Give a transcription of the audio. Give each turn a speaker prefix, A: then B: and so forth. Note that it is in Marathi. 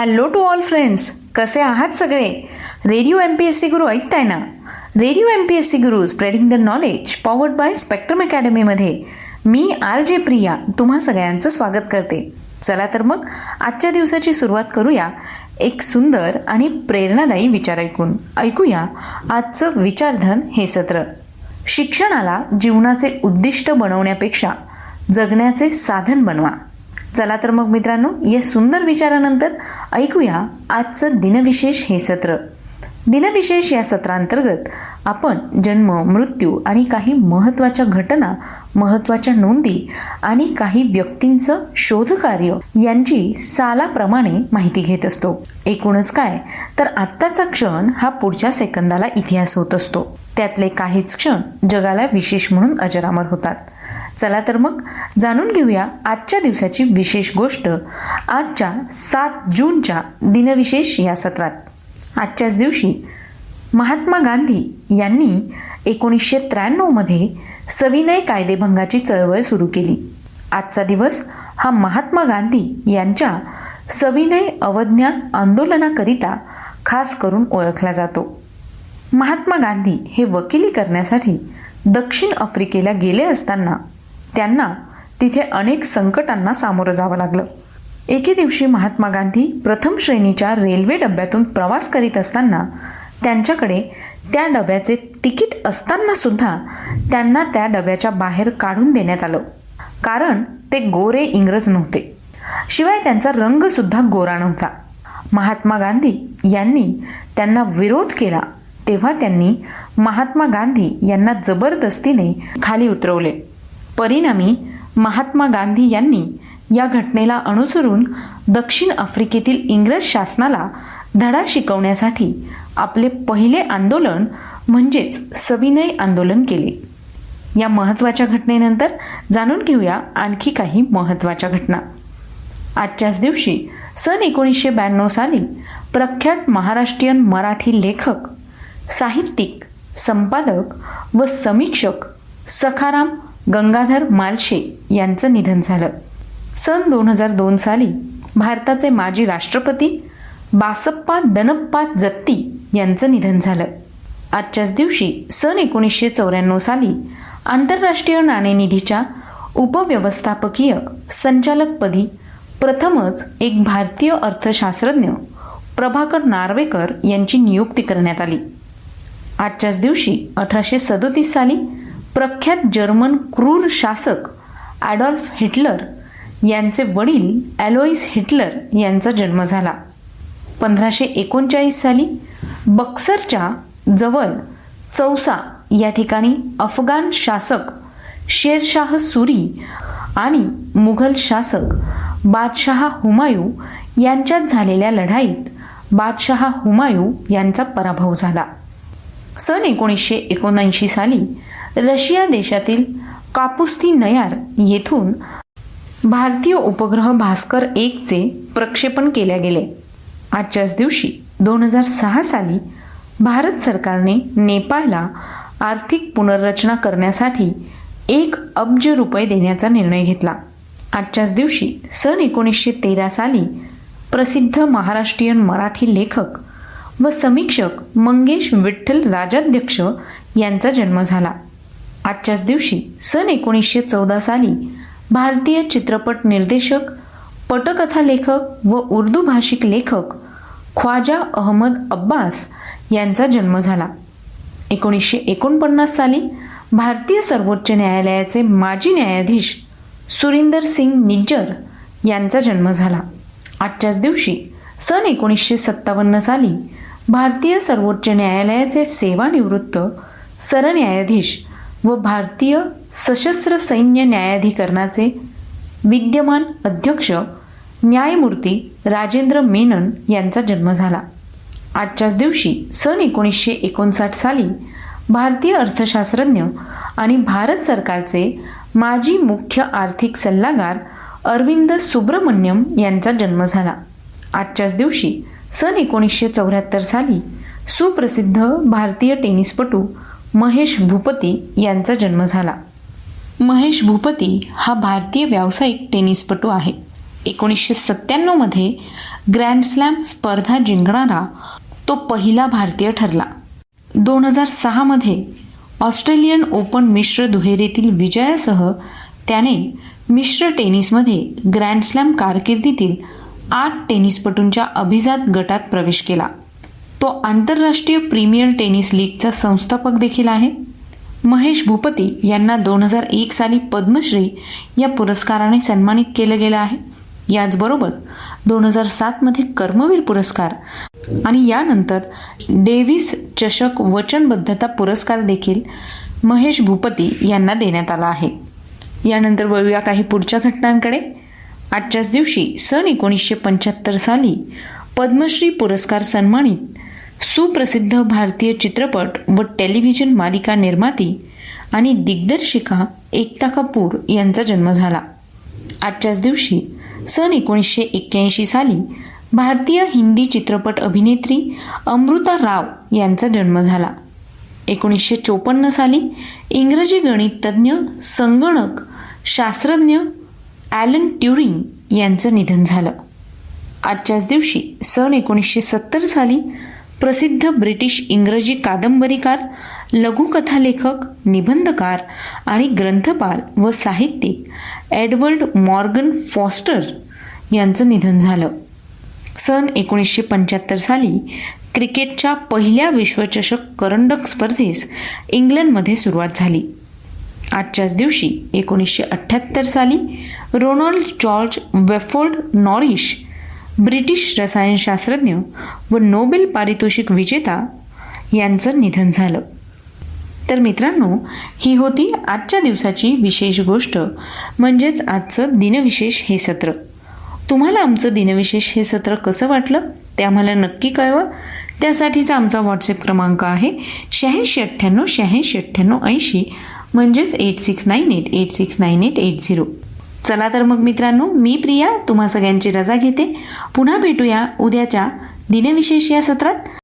A: हॅलो टू ऑल फ्रेंड्स कसे आहात सगळे? Radio M P S C Guru ऐकताय ना? Radio M P S C Guru spreading the knowledge powered by Spectrum अकॅडमीमध्ये मी आर जे प्रिया तुम्हा सगळ्यांचं स्वागत करते. चला तर मग आजच्या दिवसाची सुरुवात करूया एक सुंदर आणि प्रेरणादायी विचार ऐकून. ऐकूया आजचं विचारधन हे सत्र. शिक्षणाला जीवनाचे उद्दिष्ट बनवण्यापेक्षा जगण्याचे साधन बनवा. चला तर मग मित्रांनो या सुंदर विचारानंतर ऐकूया आजचं दिनविशेष हे सत्र. दिनविशेष या सत्रांतर्गत आपण जन्म मृत्यू आणि काही महत्त्वाच्या घटना महत्त्वाच्या नोंदी आणि काही व्यक्तींचं शोधकार्य यांची सालाप्रमाणे माहिती घेत असतो. एकूणच काय? तर आत्ताचा क्षण हा पुढच्या सेकंदाला इतिहास होत असतो. त्यातले काहीच क्षण जगाला विशेष म्हणून अजरामर होतात. चला तर मग जाणून घेऊया आजच्या दिवसाची विशेष गोष्ट. आजच्या सात जूनच्या दिनविशेष या सत्रात. आजच्याच दिवशी महात्मा गांधी यांनी एकोणीसशे त्र्याण्णवमध्ये सविनय कायदेभंगाची चळवळ सुरू केली. आजचा दिवस हा महात्मा गांधी यांच्या सविनय अवज्ञा आंदोलनाकरिता खास करून ओळखला जातो. महात्मा गांधी हे वकिली करण्यासाठी दक्षिण आफ्रिकेला गेले असताना त्यांना तिथे अनेक संकटांना सामोरं जावं लागलं. एके दिवशी महात्मा गांधी प्रथम श्रेणीच्या रेल्वे डब्यातून प्रवास करीत असताना त्यांच्याकडे त्या डब्याचे तिकीट असताना सुद्धा त्यांना त्या डब्याच्या बाहेर काढून देण्यात आलं. कारण ते गोरे इंग्रज नव्हते. शिवाय त्यांचा रंग सुद्धा गोरा नव्हता. महात्मा गांधी यांनी त्यांना विरोध केला तेव्हा त्यांनी महात्मा गांधी यांना जबरदस्तीने खाली उतरवले. परिणामी महात्मा गांधी यांनी या घटनेला अनुसरून दक्षिण आफ्रिकेतील इंग्रज शासनाला धडा शिकवण्यासाठी आपले पहिले आंदोलन म्हणजेच सविनय आंदोलन केले. या महत्त्वाच्या घटनेनंतर जाणून घेऊया आणखी काही महत्त्वाच्या घटना. आजच्याच दिवशी सन एकोणीसशे ब्याण्णव साली प्रख्यात महाराष्ट्रीयन मराठी लेखक साहित्यिक संपादक व समीक्षक सखाराम गंगाधर मालशे यांचं निधन झालं. सन दोन हजार दोन साली भारताचे माजी राष्ट्रपती बासप्पा दनप्पा जत्ती यांचं निधन झालं. आजच्याच दिवशी सन एकोणीसशे चौऱ्याण्णव साली आंतरराष्ट्रीय नाणेनिधीच्या उपव्यवस्थापकीय संचालकपदी प्रथमच एक भारतीय अर्थशास्त्रज्ञ प्रभाकर नार्वेकर यांची नियुक्ती करण्यात आली. आजच्याच दिवशी अठराशे सदोतीस साली प्रख्यात जर्मन क्रूर शासक ॲडॉल्फ हिटलर यांचे वडील ॲलोईस हिटलर यांचा जन्म झाला. पंधराशे एकोणचाळीस साली बक्सरच्या जवळ चौसा या ठिकाणी अफगाण शासक शेरशाह सुरी आणि मुघल शासक बादशहा हुमायूं यांच्यात झालेल्या लढाईत बादशहा हुमायू यांचा पराभव झाला. सन एकोणीसशे एकोणऐंशी साली रशिया देशातील कापुस्ती नयार येथून भारतीय उपग्रह भास्कर एकचे प्रक्षेपण केले गेले. आजच्याच दिवशी दोन हजार सहा साली भारत सरकारने नेपाळला आर्थिक पुनर्रचना करण्यासाठी एक अब्ज रुपये देण्याचा निर्णय घेतला. आजच्याच दिवशी सन एकोणीसशे तेरा साली प्रसिद्ध महाराष्ट्रीयन मराठी लेखक व समीक्षक मंगेश विठ्ठल राजाध्यक्ष यांचा जन्म झाला. आजच्याच दिवशी सन एकोणीसशे चौदा साली भारतीय चित्रपट निर्देशक पटकथा लेखक व उर्दू भाषिक लेखक ख्वाजा अहमद अब्बास यांचा जन्म झाला. एकोणीसशे एकोणपन्नास साली भारतीय सर्वोच्च न्यायालयाचे माजी न्यायाधीश सुरिंदर सिंग निज्जर यांचा जन्म झाला. आजच्याच दिवशी सन एकोणीसशे सत्तावन्न साली भारतीय सर्वोच्च न्यायालयाचे सेवानिवृत्त सरन्यायाधीश व भारतीय सशस्त्र सैन्य न्यायाधिकरणाचे विद्यमान अध्यक्ष न्यायमूर्ती राजेंद्र मेनन यांचा जन्म झाला. आजच्याच दिवशी सन एकोणीसशे एकोणसाठ साली भारतीय अर्थशास्त्रज्ञ आणि भारत सरकारचे माजी मुख्य आर्थिक सल्लागार अरविंद सुब्रमण्यम यांचा जन्म झाला. आजच्याच दिवशी सन एकोणीसशे चौऱ्याहत्तर साली सुप्रसिद्ध भारतीय टेनिसपटू महेश भूपती यांचा जन्म झाला. महेश भूपती हा भारतीय व्यावसायिक टेनिसपटू आहे. एकोणीसशे सत्त्याण्णवमध्ये ग्रँडस्लॅम स्पर्धा जिंकणारा तो पहिला भारतीय ठरला. दोन हजार सहामध्ये ऑस्ट्रेलियन ओपन मिश्र दुहेरीतील विजयासह त्याने मिश्र टेनिसमध्ये ग्रँडस्लॅम कारकिर्दीतील आठ टेनिसपटूंच्या अभिजात गटात प्रवेश केला. तो आंतरराष्ट्रीय प्रीमियर टेनिस लीगचा संस्थापक देखील आहे. महेश भूपती यांना दोन हजार एक साली पद्मश्री या पुरस्काराने सन्मानित केलं गेलं आहे. याचबरोबर दोन हजार सातमध्ये कर्मवीर पुरस्कार आणि यानंतर डेव्हिस चषक वचनबद्धता पुरस्कार देखील महेश भूपती यांना देण्यात आला आहे. यानंतर वळूया काही पुढच्या घटनांकडे. आजच्याच दिवशी सन एकोणीसशे पंच्याहत्तर साली पद्मश्री पुरस्कार सन्मानित सुप्रसिद्ध भारतीय चित्रपट व टेलिव्हिजन मालिका निर्माती आणि दिग्दर्शिका एकता कपूर यांचा जन्म झाला. आजच्याच दिवशी सन एकोणीसशे एक्क्याऐंशी साली भारतीय हिंदी चित्रपट अभिनेत्री अमृता राव यांचा जन्म झाला. एकोणीसशे चोपन्न साली इंग्रजी गणित तज्ज्ञ संगणक शास्त्रज्ञ ॲलन ट्युरिंग यांचं निधन झालं. आजच्याच दिवशी सन एकोणीसशे सत्तर साली प्रसिद्ध ब्रिटिश इंग्रजी कादंबरीकार लघुकथा लेखक निबंधकार आणि ग्रंथपाल व साहित्यिक एडवर्ड मॉर्गन फॉस्टर यांचं निधन झालं. सन एकोणीसशे पंच्याहत्तर साली क्रिकेटच्या पहिल्या विश्वचषक करंडक स्पर्धेस इंग्लंडमध्ये सुरुवात झाली. आजच्याच दिवशी एकोणीसशे अठ्ठ्याहत्तर साली Ronald George Wreyford Norrish British रसायनशास्त्रज्ञ व नोबेल पारितोषिक विजेता यांचं निधन झालं. तर मित्रांनो ही होती आजच्या दिवसाची विशेष गोष्ट म्हणजेच आजचं दिनविशेष हे सत्र. तुम्हाला आमचं दिनविशेष हे सत्र कसं वाटलं ते आम्हाला नक्की कळवा. त्यासाठीचा आमचा व्हॉट्सअप क्रमांक आहे शहाऐंशी अठ्ठ्याण्णव शहाऐंशी अठ्ठ्याण्णव ऐंशी म्हणजेच eight six nine eight eight six nine eight eight zero चला तर मग मित्रांनो मी प्रिया तुम्हा सगळ्यांची रजा घेते. पुन्हा भेटूया उद्याच्या दिनविशेष या सत्रात.